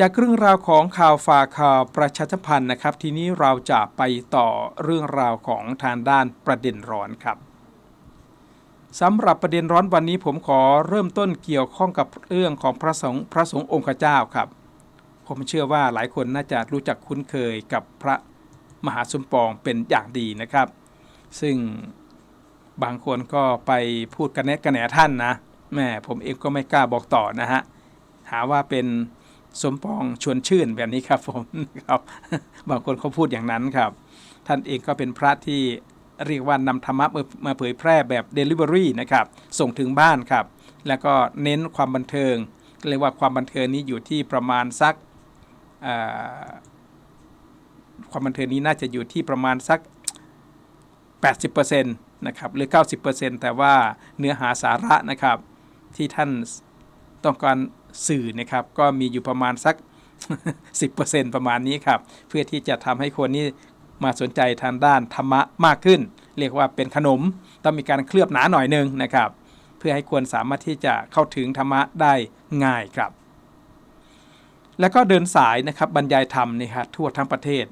จากเรื่องราวของข่าวฝากข่าวประชาสัมพันธ์นะครับ ทีนี้เราจะไปต่อเรื่องราวของทางด้านประเด็นร้อนครับสำหรับประเด็นร้อนวันนี้ผมขอเริ่มต้นเกี่ยวข้องกับเรื่องของพระสงฆ์พระสงฆ์องค์เจ้าครับ ผมเชื่อว่าหลายคนน่าจะรู้จักคุ้นเคยกับพระมหาสมปองเป็นอย่างดีนะครับ ซึ่งบางคนก็ไปพูดกันแนะกันแหนท่านนะแม่ผมเองก็ไม่กล้าบอกต่อนะฮะหาว่าเป็น สมปองชวนชื่นแบบนี้ครับผมครับบางคนเขาพูดอย่างนั้นครับ ท่านเองก็เป็นพระที่เรียกว่านำธรรมะมาเผยแพร่แบบ Delivery นะครับ ส่งถึงบ้านครับ แล้วก็เน้นความบันเทิงเรียกว่าความบันเทิงนี้อยู่ที่ประมาณสักความบันเทิงนี้น่าจะอยู่ที่ประมาณสัก 80%นะครับหรือ 90%แต่ว่าเนื้อหาสาระนะครับที่ท่านต้องการ สื่อนะครับก็มีอยู่ประมาณสัก 10%ประมาณนี้ครับ เพื่อที่จะทำให้คนนี้มาสนใจทางด้านธรรมะมากขึ้น เรียกว่าเป็นขนม ต้องมีการเคลือบหนาหน่อยนึงนะครับ เพื่อให้ควรสามารถที่จะเข้าถึงธรรมะได้ง่ายครับ แล้วก็เดินสายนะครับบรรยายธรรมนี่ครับทั่วทั้งประเทศ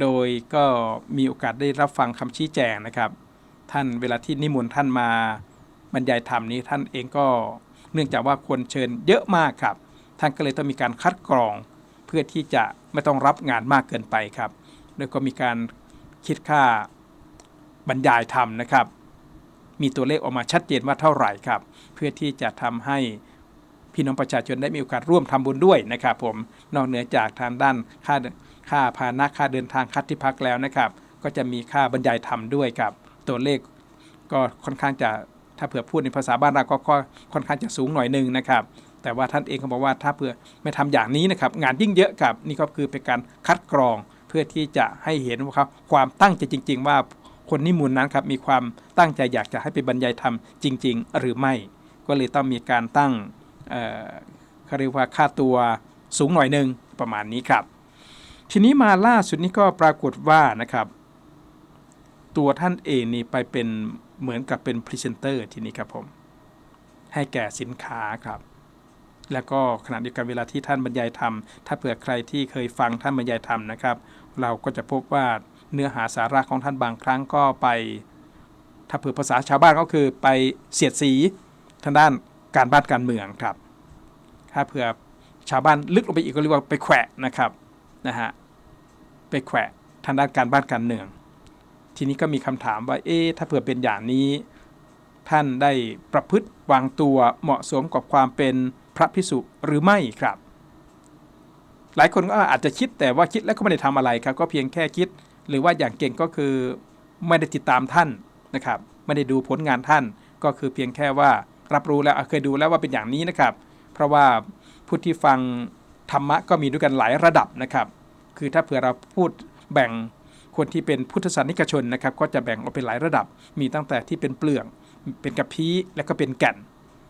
โดยก็มีโอกาสได้รับฟังคำชี้แจงนะครับ ท่านเวลาที่นิมนต์ท่านมาบรรยายธรรมนี้ท่านเองก็ เนื่องจากว่าคนเชิญเยอะมากครับ ท่านก็เลยต้องมีการคัดกรอง เพื่อที่จะไม่ต้องรับงานมากเกินไปครับ โดยก็มีการคิดค่าบรรยายธรรมนะครับ มีตัวเลขออกมาชัดเจนว่าเท่าไหร่ครับ เพื่อที่จะทำให้พี่น้องประชาชนได้มีโอกาสร่วมทำบุญด้วยนะครับ ผม นอกเหนือจากทางด้านค่าค่าพาหนะค่าเดินทางคัดที่พักแล้วนะครับ ก็จะมีค่าบรรยายธรรมด้วยครับ ตัวเลขก็ค่อนข้างจะ ถ้าเผื่อพูดในภาษาบ้านเราก็ค่อนข้างจะสูงหน่อยหนึ่งนะครับแต่ว่าท่านเองก็บอกว่าถ้าเผื่อไม่ทำอย่างนี้นะครับงานยิ่งเยอะครับนี่ก็คือเป็นการคัดกรองเพื่อที่จะให้เห็นว่าครับความตั้งใจจริง ๆ ว่าคนนิมนต์นั้นครับมีความตั้งใจอยากจะให้ไปบรรยายธรรมจริง ๆ หรือไม่ ก็เลยต้องมีการตั้งเขาเรียกว่าค่าตัวสูงหน่อยหนึ่งประมาณนี้ครับ ทีนี้มาล่าสุดนี้ก็ปรากฏว่านะครับ ตัวท่านเองนี่ไปเป็นเหมือนกับเป็นพรีเซนเตอร์ทีนี้ครับผม ให้แก่สินค้าครับ แล้วก็ขณะเดียวกันเวลาที่ท่านบรรยายธรรม ถ้าเผื่อใครที่เคยฟังท่านบรรยายธรรมนะครับ เราก็จะพบว่าเนื้อหาสาระของท่านบางครั้งก็ไป ถ้าเผื่อภาษาชาวบ้านก็คือไปเสียดสีทางด้านการบ้านการเมืองครับ ถ้าเผื่อชาวบ้านลึกลงไปอีกก็เรียกว่าไปแขวะนะครับนะฮะไปแขวะทางด้านการบ้านการเมือง ทีนี้ก็มีคำถามว่าเอ๊ถ้าเผื่อเป็นอย่างนี้ ท่านได้ประพฤติวางตัวเหมาะสมกับความเป็นพระพิสุหรือไม่ครับ หลายคนก็อาจจะคิดแต่ว่าคิดแล้วก็ไม่ได้ทำอะไรครับ ก็เพียงแค่คิด หรือว่าอย่างเก่งก็คือไม่ได้ติดตามท่านนะครับ ไม่ได้ดูผลงานท่าน ก็คือเพียงแค่ว่ารับรู้แล้วเคยดูแล้วว่าเป็นอย่างนี้นะครับ เพราะว่าผู้ที่ฟังธรรมะก็มีด้วยกันหลายระดับนะครับ คือถ้าเผื่อเราพูดแบ่ง คนที่เป็นพุทธศาสนิกชนนะครับก็จะแบ่งออกเป็นหลายระดับ มีตั้งแต่ที่เป็นเปลือกเป็นกระพี้แล้วก็เป็นแก่น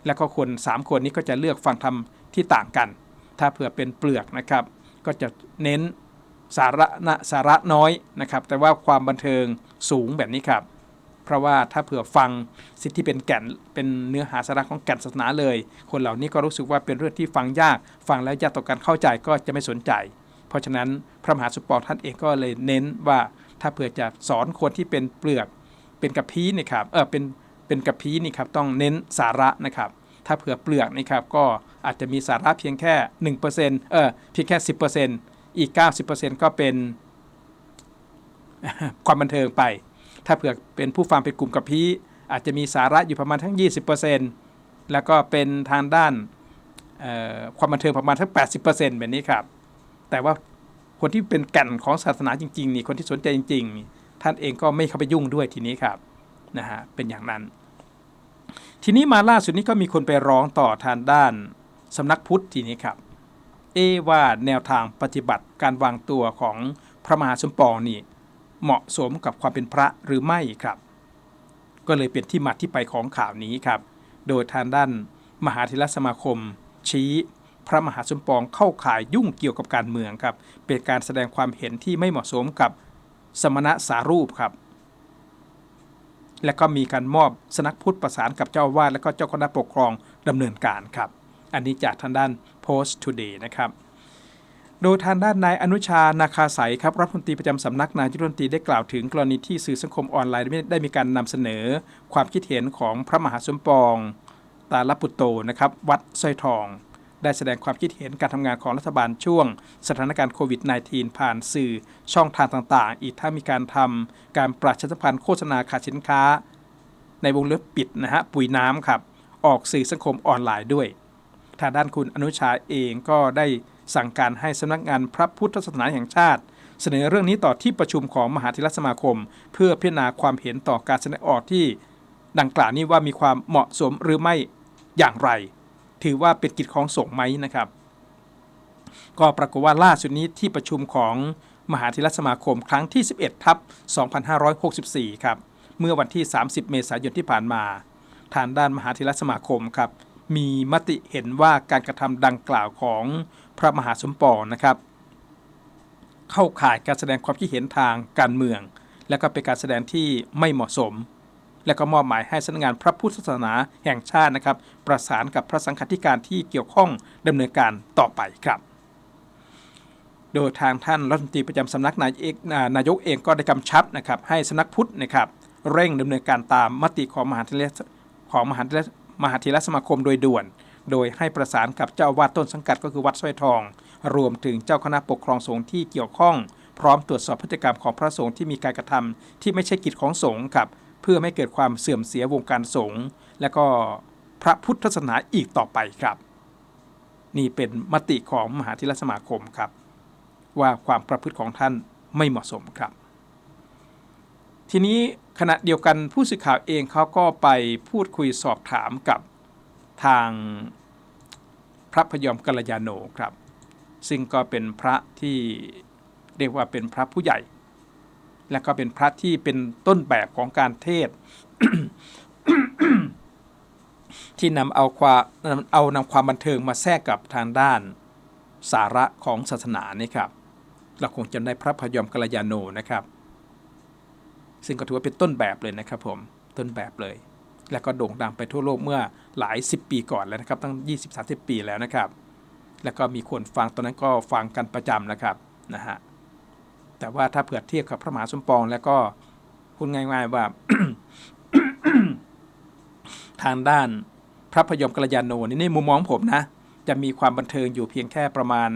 แล้วก็คน 3 คนนี้ก็จะเลือกฟังธรรมที่ต่างกัน ถ้าเผื่อเป็นเปลือกนะครับ ก็จะเน้นสาระนะสาระน้อยนะครับ แต่ว่าความบันเทิงสูงแบบนี้ครับเพราะว่าถ้าเผื่อฟังสิ่งที่เป็นแก่นเป็นเนื้อหาสาระของแก่นศาสนาเลย คนเหล่านี้ก็รู้สึกว่าเป็นเรื่องที่ฟังยาก ฟังแล้วยากต่อการเข้าใจก็จะไม่สนใจ เพราะฉะนั้นพระมหาสุปอท่านเองก็เลยเน้นว่าถ้าเผื่อจะสอนคนที่เป็นเปลือกเป็นกระพี้นี่ครับเออเป็นเป็นกระพี้นี่ครับต้องเน้นสาระนะครับ ถ้าเผื่อเปลือกนี่ครับก็อาจจะมีสาระเพียงแค่ 1%เออเพียงแค่ 10%อีก 90%ก็เป็นความบันเทิงไป ถ้าเผื่อเป็นผู้ฟังเป็นกลุ่มกระพี้อาจจะมีสาระอยู่ประมาณทั้ง 20%แล้วก็เป็นทางด้านความบันเทิงประมาณทั้ง 80%แบบนี้ครับ แต่ว่าคนที่เป็นแก่นของศาสนาจริงๆนี่คนที่สนใจจริง ๆ ท่านเองก็ไม่เข้าไปยุ่งด้วยทีนี้ครับนะฮะเป็นอย่างนั้น ทีนี้มาล่าสุดนี้ก็มีคนไปร้องต่อทางด้านสำนักพุทธทีนี้ครับ เอว่าแนวทางปฏิบัติการวางตัวของพระมหาสมปองนี่เหมาะสมกับความเป็นพระหรือไม่ครับ ก็เลยเป็นที่มาที่ไปของข่าวนี้ครับ โดยทางด้านมหาธิรสมาคม ชี้ พระมหาสมปองเข้าข่ายยุ่งเกี่ยวกับการเมืองครับ เป็นการแสดงความเห็นที่ไม่เหมาะสมกับสมณะสารูปครับ และก็มีการมอบสนักพุทธประสานกับเจ้าวาดและก็เจ้าคณะปกครองดำเนินการครับ อันนี้จากทางด้าน Post Today นะครับโดยทางด้านนายอนุชา นาคาใสยครับรัฐมนตรีประจำสำนักนายกรัฐมนตรีได้กล่าวถึงกรณีที่สื่อสังคมออนไลน์ได้มีการนำเสนอ ความคิดเห็นของพระมหาสมปอง ตาลปุตโตนะครับ วัดสร้อยทอง ได้แสดงความคิดเห็นการทำงานของรัฐบาลช่วง สถานการณ์โควิด -19 ผ่านสื่อช่องทางต่างๆ อีกทั้งมีการทำการประชาสัมพันธ์โฆษณาขายสินค้า ในวงเล็บปิดนะฮะปุ๋ยน้ำครับ ออกสื่อสังคมออนไลน์ด้วย ทางด้านคุณอนุชาเองก็ได้สั่งการให้สำนักงานพระพุทธศาสนาแห่งชาติเสนอเรื่องนี้ต่อที่ประชุมของมหาเถรสมาคม เพื่อพิจารณาความเห็นต่อการแสดงออกที่ ดังกล่าวนี้ว่ามีความเหมาะสมหรือไม่อย่างไร ถือว่าเป็นกิจของสงฆ์ไหมนะครับ ก็ปรากฏว่าล่าสุดนี้ที่ประชุมของมหาเถรสมาคมครั้งที่ 11ทับ2564 ครับ เมื่อวันที่ 30 เมษายนที่ผ่านมา ทางด้านมหาเถรสมาคมครับ มีมติเห็นว่าการกระทำดังกล่าวของพระมหาสมปองนะครับ เข้าข่ายการแสดงความคิดเห็นทางการเมือง และก็เป็นการแสดงที่ไม่เหมาะสม และก็มอบหมายให้สำนักงานพระพุทธศาสนาแห่งชาตินะครับ ประสานกับพระสังฆาธิการที่เกี่ยวข้องดำเนินการต่อไปครับ โดยทางท่านรัฐมนตรีประจำสำนักนายเอกนายกเองก็ได้กำชับนะครับให้สำนักพุทธนะครับเร่งดำเนินการตามมติของมหาเถรของมหาเถรมหาเถรสมาคมโดยด่วน โดยให้ประสานกับเจ้าวาดต้นสังกัดก็คือวัดสร้อยทอง รวมถึงเจ้าคณะปกครองสงฆ์ที่เกี่ยวข้องพร้อมตรวจสอบพฤติกรรมของพระสงฆ์ที่มีการกระทำที่ไม่ใช่กิจของสงฆ์ครับ เพื่อไม่เกิดความเสื่อมเสียวงการสงฆ์และก็พระพุทธศาสนาอีกต่อไปครับ นี่เป็นมติของมหาเถรสมาคมครับ ว่าความประพฤติของท่านไม่เหมาะสมครับ ทีนี้ขณะเดียวกันผู้สื่อข่าวเองเขาก็ไปพูดคุยสอบถามกับทางพระพยอมกัลยาโนครับ ซึ่งก็เป็นพระที่เรียกว่าเป็นพระผู้ใหญ่ และก็เป็นพระที่เป็นต้นแบบของการเทศ ที่นำเอาความเอานำความบันเทิงมาแทรกกับทางด้านสาระของศาสนานี่ครับ เราคงจำได้พระพยอมกัลยาโนนะครับ ซึ่งก็ถือว่าเป็นต้นแบบเลยนะครับผมต้นแบบเลย แล้วก็โด่งดังไปทั่วโลกเมื่อหลาย 10 ปีก่อนแล้วนะครับ ตั้ง 20-30 ปีแล้วนะครับ แล้วก็มีคนฟังตอนนั้นก็ฟังกันประจำนะครับนะฮะ แต่ว่าถ้าเผื่อเทียบกับพระมหาสมปอง แล้วก็พูดง่ายๆว่าทางด้านพระพยอมกัลยาโนนี่ในมุมมองผมนะ จะมีความบันเทิงอยู่เพียงแค่ประมาณ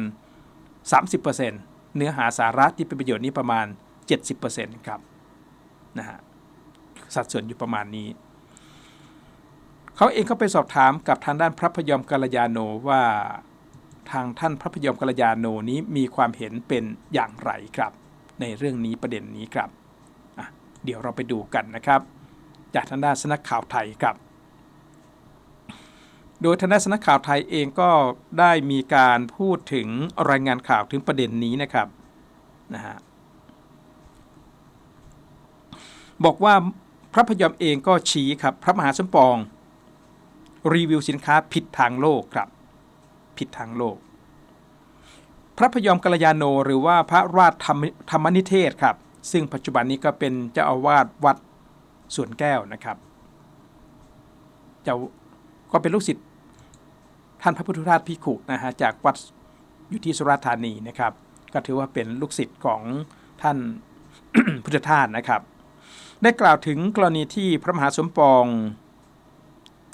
30%เนื้อหาสาระที่เป็นประโยชน์นี้ประมาณ 70%ครับนะฮะสัดส่วนอยู่ประมาณนี้เขาเองเขาไปสอบถามกับทางด้านพระพยอมกัลยาโนว่าทางท่านพระพยอมกัลยาโนนี้มีความเห็นเป็นอย่างไรครับ ในเรื่องนี้ประเด็นนี้ครับเดี๋ยวเราไปดูกันนะครับ จากทางด้านสนักข่าวไทยครับ โดยทางด้านสนักข่าวไทยเองก็ได้มีการพูดถึงรายงานข่าวถึงประเด็นนี้นะครับนะฮะบอกว่าพระพยอมเองก็ชี้ครับพระมหาสมปอง รีวิวสินค้าผิดทางโลกครับ ผิดทางโลก พระพยอมกัลยาโนหรือว่าพระราชธรรมธรรมนิเทศครับ ซึ่งปัจจุบันนี้ก็เป็นเจ้าอาวาสวัดสวนแก้วนะครับจ้าก็เป็นลูกศิษย์ท่านพระพุทธทาสพิขุนะฮะจากวัดอยู่ที่สุราษฎร์ธานีนะครับ ก็ถือว่าเป็นลูกศิษย์ของท่านพุทธทาสนะครับ ได้กล่าวถึงกรณีที่พระมหาสมปอง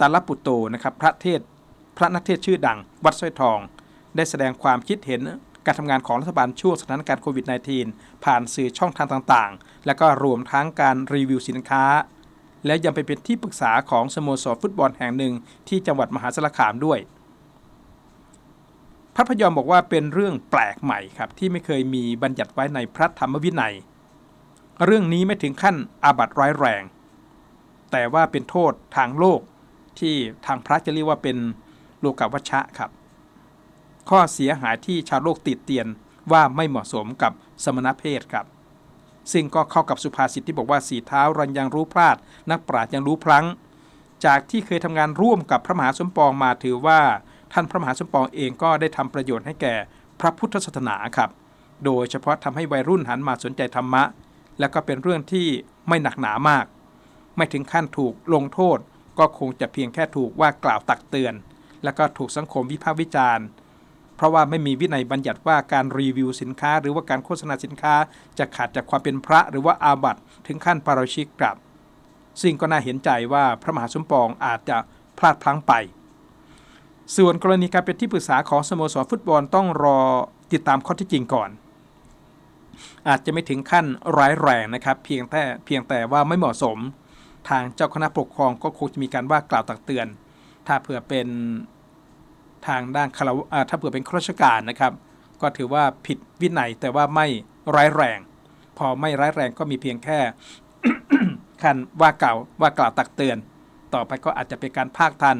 ตาลปุตโตนะครับ พระเทศพระนักเทศชื่อดัง วัดสร้อยทอง ได้แสดงความคิดเห็น การทำงานของรัฐบาลช่วงสถานการณ์โควิด -19 ผ่านสื่อช่องทางต่างๆ และก็รวมทั้งการรีวิวสินค้า และยังไปเป็นที่ปรึกษาของสโมสรฟุตบอลแห่งหนึ่งที่จังหวัดมหาสารคามด้วยพระพยอมบอกว่าเป็นเรื่องแปลกใหม่ครับที่ไม่เคยมีบัญญัติไว้ในพระธรรมวินัย เรื่องนี้ไม่ถึงขั้นอาบัติร้ายแรง แต่ว่าเป็นโทษทางโลกที่ทางพระจะเรียกว่าเป็นโลกวัชชะครับ ข้อเสียหายที่ชาวโลกติดเตียนว่าไม่เหมาะสมกับสมณเพศครับ ซึ่งก็เข้ากับสุภาษิตที่บอกว่าสีเท้ารันยังรู้พลาด นักปราชญ์ยังรู้พลั้ง จากที่เคยทำงานร่วมกับพระมหาสมปองมาถือว่า ท่านพระมหาสมปองเองก็ได้ทำประโยชน์ให้แก่พระพุทธศาสนาครับ โดยเฉพาะทำให้วัยรุ่นหันมาสนใจธรรมะ และก็เป็นเรื่องที่ไม่หนักหนามาก ไม่ถึงขั้นถูกลงโทษ ก็คงจะเพียงแค่ถูกว่ากล่าวตักเตือน และก็ถูกสังคมวิพากษ์วิจารณ์ ราะว่าไม่มีวินัยบัญญัติว่าการรีวิวสินค้า หรือว่าการโฆษณาสินค้า จะขาดจากความเป็นพระหรือว่าอาบัติถึงขั้นปาราชิกกลับ ซึ่งก็น่าเห็นใจว่าพระมหาสมปองอาจจะพลาดพลั้งไป ส่วนกรณีการเป็นที่ปรึกษาของสโมสรฟุตบอลต้องรอติดตามข้อเที่จริงก่อน อาจจะไม่ถึงขั้นร้ายแรงนะครับ เพียงแต่เพียงแต่ว่าไม่เหมาะสม ทางเจ้าคณะปกครองก็คงจะมีการว่ากล่าวตักเตือน ถ้าเผื่อเป็น ทางด้านคารวะอ่าถ้าเผื่อเป็นข้าราชการนะครับ ก็ถือว่าผิดวินัยแต่ว่าไม่ร้ายแรง พอไม่ร้ายแรงก็มีเพียงแค่ขั้นว่ากล่าวว่ากล่าวตักเตือน ต่อไปก็อาจจะเป็นการภาคทัน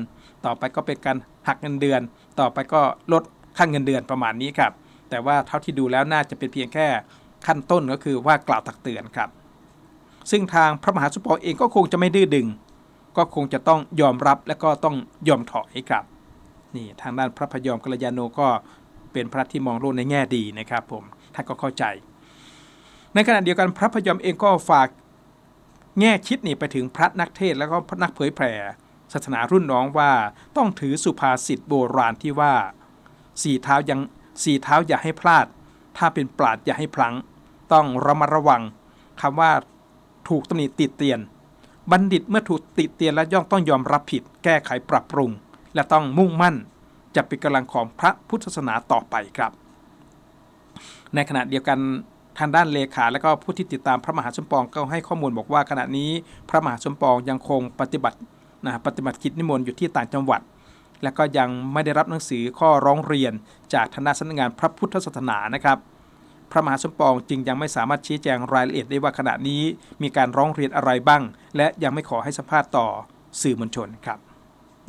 ต่อไปก็เป็นการหักเงินเดือน ต่อไปก็ลดค่าเงินเดือนประมาณนี้ครับ แต่ว่าเท่าที่ดูแล้วน่าจะเป็นเพียงแค่ขั้นต้นก็คือว่ากล่าวตักเตือนครับ ซึ่งทางพระมหาสมปอเองก็คงจะไม่ดื้อดึง ก็คงจะต้องยอมรับและก็ต้องยอมถอยครับ นี่ทางด้านพระพยอมกัลยาโนก็เป็นพระที่มองโลกในแง่ดีนะครับผมท่านก็เข้าใจ ในขณะเดียวกันพระพยอมเองก็ฝากแง่คิดนี่ไปถึงพระนักเทศแล้วก็พระนักเผยแผ่ศาสนารุ่นน้องว่าต้องถือสุภาษิตโบราณที่ว่าสี่เท้ายังสี่เท้าอย่าให้พลาด ถ้าเป็นปราดอย่าให้พลังต้องระมัดระวังคำว่าถูกตำหนิติดเตียน บัณฑิตเมื่อถูกติดเตียนแล้วย่อมต้องยอมรับผิด แก้ไขปรับปรุง และต้องมุ่งมั่นจะเป็นกำลังของพระพุทธศาสนาต่อไปครับ ในขณะเดียวกันทางด้านเลขาและก็ผู้ที่ติดตามพระมหาสมปองก็ให้ข้อมูลบอกว่าขณะนี้พระมหาสมปองยังคงปฏิบัตินะปฏิบัติกิจนิมนต์อยู่ที่ต่างจังหวัด และก็ยังไม่ได้รับหนังสือข้อร้องเรียน จากทางด้านสำนักงานพระพุทธศาสนานะครับ พระมหาสมปองจึงยังไม่สามารถชี้แจงรายละเอียดได้ว่าขณะนี้มีการร้องเรียนอะไรบ้าง และยังไม่ขอให้สัมภาษณ์ต่อสื่อมวลชนครับ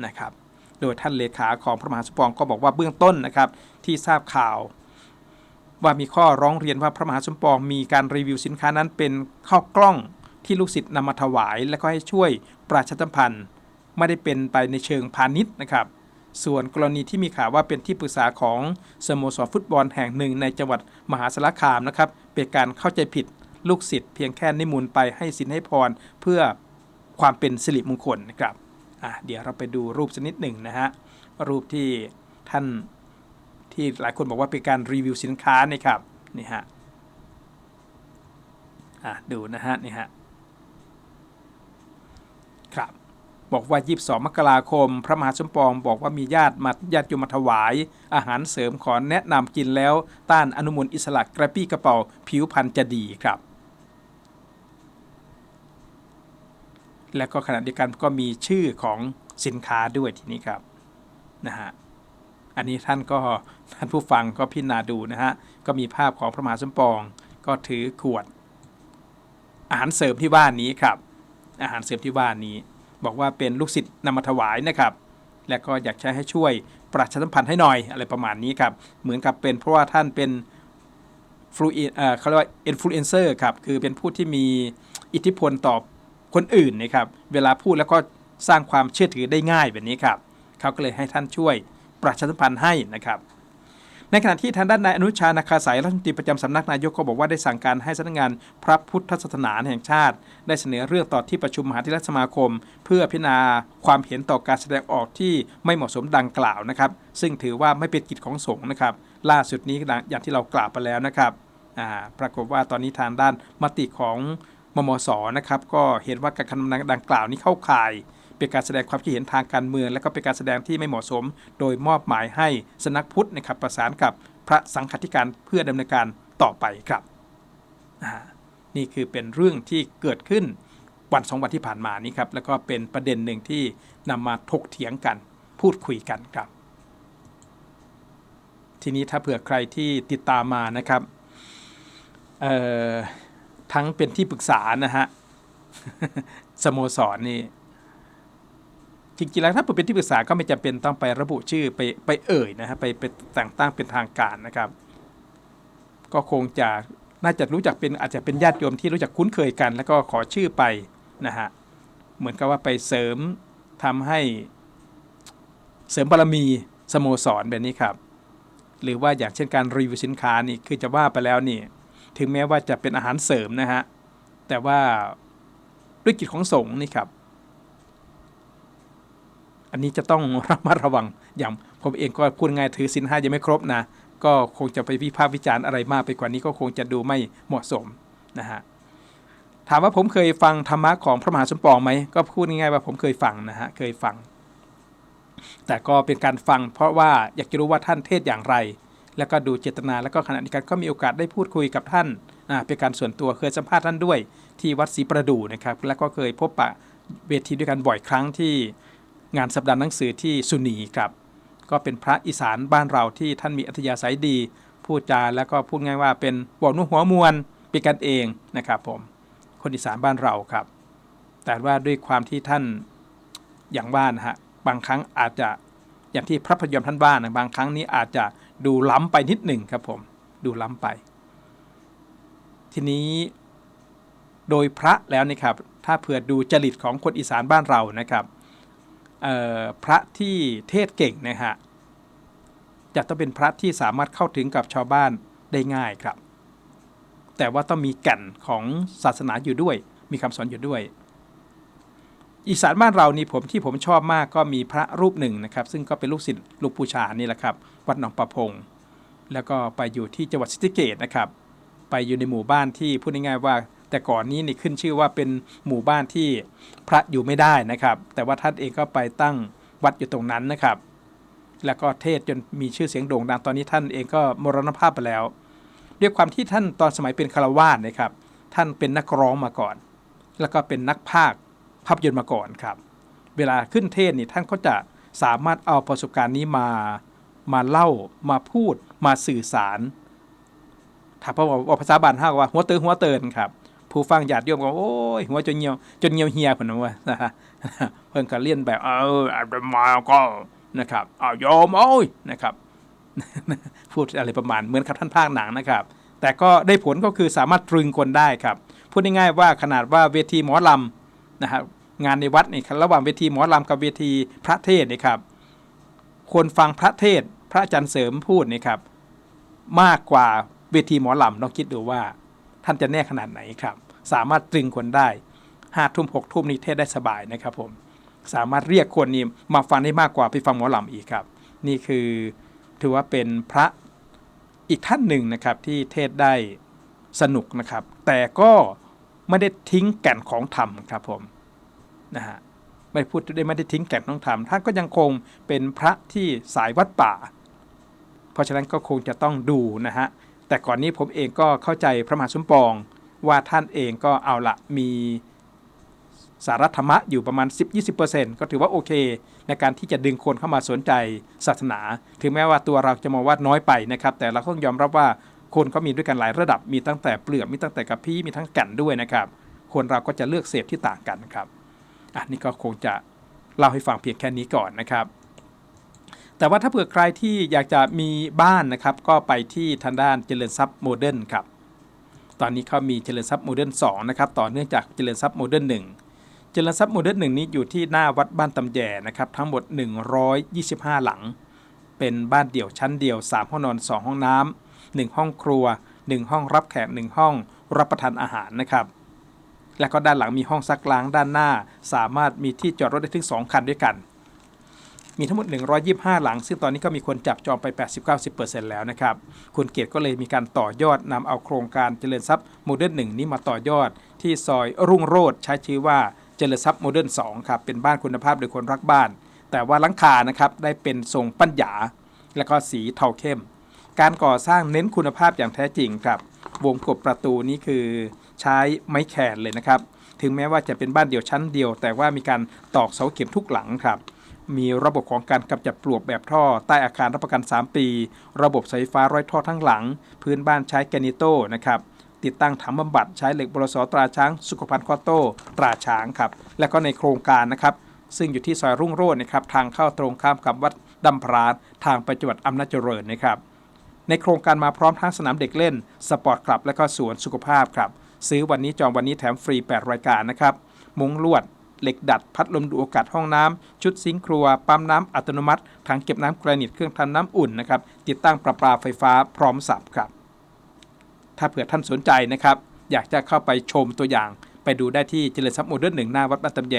นะครับ โดยท่านเลขาของพระมหาสมปองก็บอกว่าเบื้องต้นนะครับที่ทราบข่าว ว่ามีข้อร้องเรียนว่าพระมหาสมปองมีการรีวิวสินค้านั้นเป็นข้าวกล้องที่ลูกศิษย์นำมาถวาย และก็ให้ช่วยประชาสัมพันธ์ไม่ได้เป็นไปในเชิงพาณิชย์นะครับ ส่วนกรณีที่มีข่าวว่าเป็นที่ปรึกษาของสโมสรฟุตบอลแห่งหนึ่งในจังหวัดมหาสารคามนะครับเป็นการเข้าใจผิดลูกศิษย์เพียงแค่นิมนต์ไปให้สินให้พรเพื่อความเป็นสิริมงคลนะครับ อะเดี๋ยวเราไปดูรูปสักนิดหนึ่งนะฮะรูปที่ท่านที่หลายคนบอกว่าเป็นการรีวิวสินค้านี่ครับนี่ฮะอะดูนะฮะนี่ฮะครับบอกว่า 22 มกราคม พระมหาสมปองบอกว่ามีญาติมาญาติโยมมาถวาย อาหารเสริมขอแนะนำกินแล้ว ต้านอนุมูลอิสระกระปี้กระเป๋าผิวพรรณจะดีครับ และก็ขณะเดียวกันก็มีชื่อของสินค้าด้วยทีนี้ครับนะฮะอันนี้ท่านก็ท่านผู้ฟังก็พิจารณาดูนะฮะก็มีภาพของพระมหาสมปอง ก็ถือขวด อาหารเสริมที่ว่านี้ครับ อาหารเสริมที่ว่านี้ บอกว่าเป็นลูกศิษย์นำมาถวายนะครับ และก็อยากใช้ให้ช่วยประชาสัมพันธ์ให้หน่อยอะไรประมาณนี้ครับเหมือนกับเป็นเพราะว่าท่านเป็นฟลูเอ่อเขาเรียกว่าอินฟลูเอนเซอร์ครับคือเป็นผู้ที่มีอิทธิพลต่อ คนอื่นนะครับเวลาพูดแล้วก็สร้างความเชื่อถือได้ง่ายแบบนี้ครับเขาก็เลยให้ท่านช่วยประชาสัมพันธ์ให้นะครับ ในขณะที่ทางด้านนายอนุชานาคาสายรัฐมนตรีประจำสำนักนายกก็บอกว่าได้สั่งการให้สำนักงานพระพุทธศาสนาแห่งชาติ ได้เสนอเรื่องต่อที่ประชุมมหาเถรสมาคม เพื่อพิจารณาความเห็นต่อการแสดงออกที่ไม่เหมาะสมดังกล่าวนะครับ ซึ่งถือว่าไม่เป็นกิจของสงฆ์นะครับ ล่าสุดนี้อย่างที่เรากล่าวไปแล้วนะครับปรากฏว่าตอนนี้ทางด้านมติของ มมสนะครับก็เห็นว่าการกระทำดังกล่าวนี้เข้าข่าย เป็นการแสดงความคิดเห็นทางการเมือง และก็เป็นการแสดงที่ไม่เหมาะสม โดยมอบหมายให้สนักพุทธนะครับประสานกับพระสังฆธิการเพื่อดำเนินการต่อไปครับนี่คือเป็นเรื่องที่เกิดขึ้นวันสองวันที่ผ่านมานี้ครับแล้วก็เป็นประเด็นหนึ่งที่นำมาถกเถียงกันพูดคุยกันครับ ทีนี้ถ้าเผื่อใครที่ติดตามมานะครับเอ่อ ทั้งเป็นที่ปรึกษานะฮะสโมสรนี่จริงๆแล้วถ้าเป็นที่ปรึกษาก็ไม่จำเป็นต้องไประบุชื่อไปไปเอ่ยนะฮะไปไปแต่งตั้งเป็นทางการนะครับ ก็คงจะน่าจะรู้จักเป็นอาจจะเป็นญาติโยมที่รู้จักคุ้นเคยกัน แล้วก็ขอชื่อไปนะฮะเหมือนกับว่าไปเสริมทำให้เสริมบารมีสโมสรแบบนี้ครับ หรือว่าอย่างเช่นการรีวิวสินค้านี่คือจะว่าไปแล้วนี่ ถึงแม้ว่าจะเป็นอาหารเสริมนะฮะ แต่ว่าด้วยกิจของสงฆ์นี่ครับ อันนี้จะต้องระมัดระวัง อย่างผมเองก็พูดง่ายถือสินห้ายังไม่ครบนะ ก็คงจะไปวิพากษ์วิจารณ์อะไรมากไปกว่านี้ก็คงจะดูไม่เหมาะสมนะฮะ ถามว่าผมเคยฟังธรรมะของพระมหาสมปองไหม ก็พูดง่ายๆว่าผมเคยฟังนะฮะ เคยฟัง แต่ก็เป็นการฟัง เพราะว่าอยากจะรู้ว่าท่านเทศอย่างไร แล้วก็ดูเจตนา แล้วก็ขณะเดียวกันก็มีโอกาสได้พูดคุยกับท่านเป็นการส่วนตัวเคยสัมภาษณ์ท่านด้วย ที่วัดศรีประดู่นะครับ แล้วก็เคยพบปะเวทีด้วยกันบ่อยครั้งที่งานสัปดาห์หนังสือที่สุนีครับ ก็เป็นพระอีสานบ้านเราที่ท่านมีอัธยาศัยดี พูดจาแล้วก็พูดง่ายว่าเป็นบอกนุ่หัวมวลเป็นกันเองนะครับผมคนอีสานบ้านเราครับ แต่ว่าด้วยความที่ท่านอย่างว่านะฮะบางครั้งอาจจะอย่างที่พระพยอมท่านว่านะบางครั้งนี้อาจจะ ดูล้ำไปนิดหนึ่งครับผมดูล้ำไป ทีนี้โดยพระแล้วนี่ครับถ้าเผื่อดูจริตของคนอีสานบ้านเรานะครับพระที่เทศเก่งนะฮะจะต้องเป็นพระที่สามารถเข้าถึงกับชาวบ้านได้ง่ายครับ แต่ว่าต้องมีแก่นของศาสนาอยู่ด้วย มีคำสอนอยู่ด้วย อีสานบ้านเรานี่ผมที่ผมชอบมากก็มีพระรูปหนึ่งนะครับ ซึ่งก็เป็นลูกศิษย์ลูกปูชานี่แหละครับวัดหนองประพง แล้วก็ไปอยู่ที่จังหวัดศรีสะเกษนะครับ ไปอยู่ในหมู่บ้านที่พูดง่ายๆว่า แต่ก่อนนี้นี่ขึ้นชื่อว่าเป็นหมู่บ้านที่พระอยู่ไม่ได้นะครับ แต่ว่าท่านเองก็ไปตั้งวัดอยู่ตรงนั้นนะครับ แล้วก็เทศจนมีชื่อเสียงโด่งดังตอนนี้ท่านเองก็มรณภาพไปแล้ว ด้วยความที่ท่านตอนสมัยเป็นคารวาสนะครับ ท่านเป็นนักร้องมาก่อน แล้วก็เป็นนักพากย์ ภาพยนตร์มาก่อนครับ เวลาขึ้นเทศนี่ท่านก็จะสามารถเอาประสบการณ์นี้มามาเล่ามาพูดมาสื่อสารถ้าพอบอกภาษาบ้านห้าก็ว่า หัวเตือนหัวเตือนครับ ผู้ฟังญาติโยมก็โอ้ยหัวจนเหี่ยวจนเหี่ยวเหียผนนะว่าเพิ่นก็เลี่ยนแบบเอออาตมาก็นะครับเอาโยมโอ้ยนะครับ พูดอะไรประมาณเหมือนกับท่านภาคหนังนะครับ แต่ก็ได้ผลก็คือสามารถตรึงคนได้ครับ พูดง่ายๆว่าขนาดว่าเวทีหมอลำ นะครับงานในวัดนี่ระหว่างเวทีหมอลำกับเวทีพระเทศนี่ครับคนฟังพระเทศพระอาจารย์เสริมพูดนี่ครับ มากกว่าเวทีหมอลำลองคิดดูว่า ท่านจะแน่ขนาดไหนครับ สามารถตรึงคนได้ห้าทุ่มหกทุ่มนี้เทศได้สบายนะครับผมสามารถเรียกคนนี้มาฟังได้มากกว่าไปฟังหมอลำอีกครับ นี่คือถือว่าเป็นพระอีกท่านหนึ่งนะครับที่เทศได้สนุกนะครับ แต่ก็ไม่ได้ทิ้งแก่นของธรรมครับผม นะฮะไม่พูดได้ไม่ได้ทิ้งแก่นของธรรมท่านก็ยังคงเป็นพระที่สายวัดป่า เพราะฉะนั้นก็คงจะต้องดูนะฮะแต่ก่อนนี้ผมเองก็เข้าใจพระมหาสมปอง ว่าท่านเองก็เอาละมีสารธรรมะอยู่ประมาณ 10-20%ก็ถือว่าโอเค ในการที่จะดึงคนเข้ามาสนใจศาสนา ถึงแม้ว่าตัวเราจะมองว่าน้อยไปนะครับ แต่เราต้องยอมรับว่าคนเขามีด้วยกันหลายระดับ มีตั้งแต่เปลือก มีตั้งแต่กระพี้ มีทั้งแก่นด้วยนะครับ คนเราก็จะเลือกเสพที่ต่างกันครับ อะนี่ก็คงจะเล่าให้ฟังเพียงแค่นี้ก่อนนะครับแต่ว่าถ้าเผื่อใครที่อยากจะมีบ้านนะครับ ก็ไปที่ทางด้านเจริญทรัพย์โมเดิร์นครับ ตอนนี้เขามีเจริญทรัพย์โมเดิร์น2นะครับ ต่อเนื่องจากเจริญทรัพย์โมเดิร์น1เจริญทรัพย์โมเดิร์น1นี้อยู่ที่หน้าวัดบ้านตำแยนะครับ ทั้งหมด 125 หลัง เป็นบ้านเดี่ยวชั้นเดียว 3 ห้องนอน 2 ห้องน้ำ1ห้องครัว 1 ห้องรับแขก 1 ห้องรับประทานอาหารนะครับ และก็ด้านหลังมีห้องซักล้างด้านหน้า สามารถมีที่จอดรถได้ถึง 2 คันด้วยกัน มีทั้งหมด 125 หลัง ซึ่งตอนนี้ก็มีคนจับจองไป 80-90%แล้วนะครับ คุณเกียรติก็เลยมีการต่อยอดนำเอาโครงการเจริญทรัพย์โมเดิร์นหนึ่งนี้มาต่อยอด ที่ซอยรุ่งโรจน์ใช้ชื่อว่าเจริญทรัพย์โมเดิร์น2ครับ เป็นบ้านคุณภาพโดยคนรักบ้าน แต่ว่าหลังคานะครับได้เป็นทรงปัญญา และก็สีเทาเข้ม การก่อสร้างเน้นคุณภาพอย่างแท้จริงครับ วงกบประตูนี้คือ ใช้ไม้แขนเลยนะครับ ถึงแม้ว่าจะเป็นบ้านเดี่ยวชั้นเดียว แต่ว่ามีการตอกเสาเข็มทุกหลังครับ มีระบบของการกำจัดปลวกแบบท่อ ใต้อาคารรับประกัน 3 ปี ระบบสายฟ้าร้อยท่อทั้งหลัง พื้นบ้านใช้แกนิโต้นะครับติดตั้งถังบำบัดใช้เหล็กบรสตราช้าง สุขภัณฑ์คอโต้ตราช้างครับ และก็ในโครงการนะครับซึ่งอยู่ที่ซอยรุ่งโรจน์นะครับทางเข้าตรงข้ามกับวัดดำพรานทางไปจังหวัดอำนาจเจริญนะครับ ในโครงการมาพร้อมทั้งสนามเด็กเล่น สปอร์ตคลับ และก็สวนสุขภาพครับ ซื้อวันนี้จองวันนี้แถมฟรี 8 รายการนะครับ มุ้งลวด เหล็กดัด พัดลมดูอากาศห้องน้ำชุดซิงค์ครัว ปั๊มน้ำอัตโนมัติ ถังเก็บน้ำแกรนิต เครื่องทำน้ำอุ่นนะครับ ติดตั้งประปาไฟฟ้าพร้อมสับครับ ถ้าเผื่อท่านสนใจนะครับ อยากจะเข้าไปชมตัวอย่าง ไปดูได้ที่เจริญทรัพย์โมเดิร์นหนึ่งหน้าวัดบ้านตำแย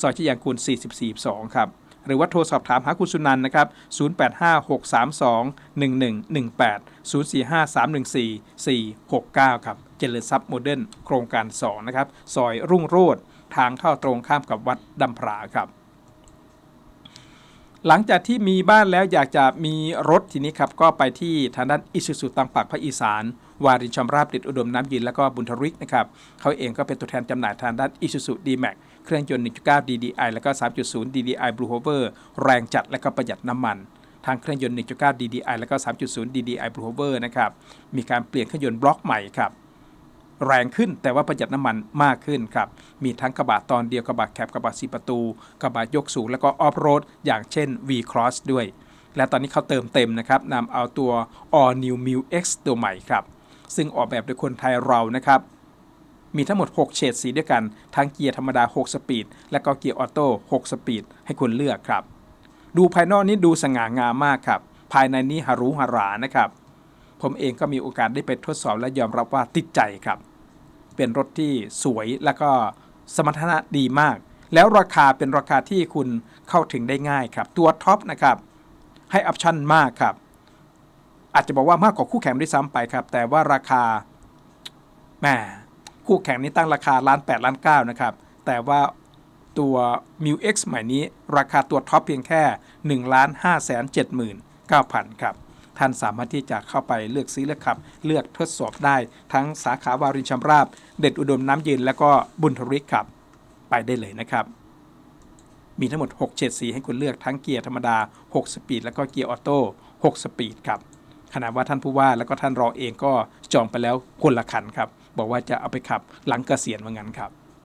ซอยชยางกูล44 2ครับหรือว่าโทรสอบถามหาคุณสุนันนะครับ 0856321118 0453144469 ครับ เจริญทรัพย์โมเดิร์นโครงการ 2 นะครับ ซอยรุ่งโรจน์ทางเข้าตรงข้ามกับวัดดำพราครับ หลังจากที่มีบ้านแล้วอยากจะมีรถทีนี้ครับ ก็ไปที่ทางด้านอิสุสุตังปากภาคอีสานวารินชำราบดิดอุดมน้ำยืนแล้วก็บุญทริกนะครับเขาเองก็เป็นตัวแทนจำหน่ายทางด้านอิสุสุดีแม็กเครื่องยนต์ 1.9 DDI แล้วก็ 3.0 DDI Blue Hover แรงจัดและก็ประหยัดน้ำมันทางเครื่องยนต์ 1.9 DDI แล้วก็ 3.0 DDI Blue Hover นะครับ มีการเปลี่ยนเครื่องยนต์บล็อกใหม่ครับ แรงขึ้น แต่ว่าประหยัดน้ำมันมากขึ้นครับ มีทั้งกระบะตอนเดียวกระบะแคบกระบะสีประตู กระบะยกสูงแล้วก็ออฟโรดอย่างเช่น V Cross ด้วย และตอนนี้เขาเติมเต็มนะครับนำเอาตัว All New m i l X ตัวใหม่ครับ ซึ่งออกแบบโดยคนไทยเรานะครับมีทั้งหมด 6 เฉดสีด้วยกัน ทั้งเกียร์ธรรมดา 6 สปีด และก็เกียร์ออโต้ 6 สปีด ให้คุณเลือกครับ ดูภายนอกนี้ดูสง่างามมากครับ ภายในนี้หารูหารานะครับ ผมเองก็มีโอกาสได้ไปทดสอบและยอมรับว่าติดใจครับ เป็นรถที่สวยแล้วก็สมรรถนะดีมาก แล้วราคาเป็นราคาที่คุณเข้าถึงได้ง่ายครับ ตัวท็อปนะครับให้ออปชั่นมากครับ อาจจะบอกว่ามากกว่าคู่แข่งด้วยซ้ำไปครับ แต่ว่าราคาแหมคู่แข่งนี้ตั้งราคาล้าน8ล้าน9นะครับ แต่ว่าตัว m u X ใหม่นี้ ราคาตัวท็อปเพียงแค่1ล้าน5แสน79,000 ครับ ท่านสามารถที่จะเข้าไปเลือกซื้อเลือกขับ เลือกทดสอบได้ทั้งสาขาวารินชำราบ เด็ดอุดมน้ำยืนและก็บุญทริกครับ ไปได้เลยนะครับ มีทั้งหมด 6 เฉดสีให้คุณเลือกทั้งเกียร์ธรรมดา 6 สปีด แล้วก็เกียร์ออโต้ 6 สปีดครับขณะว่าท่านผู้ว่าแล้วก็ท่านรองเองก็จองไปแล้วคนละคันครับ บอกว่าจะเอาไปขับหลังเกษียณว่างั้นครับ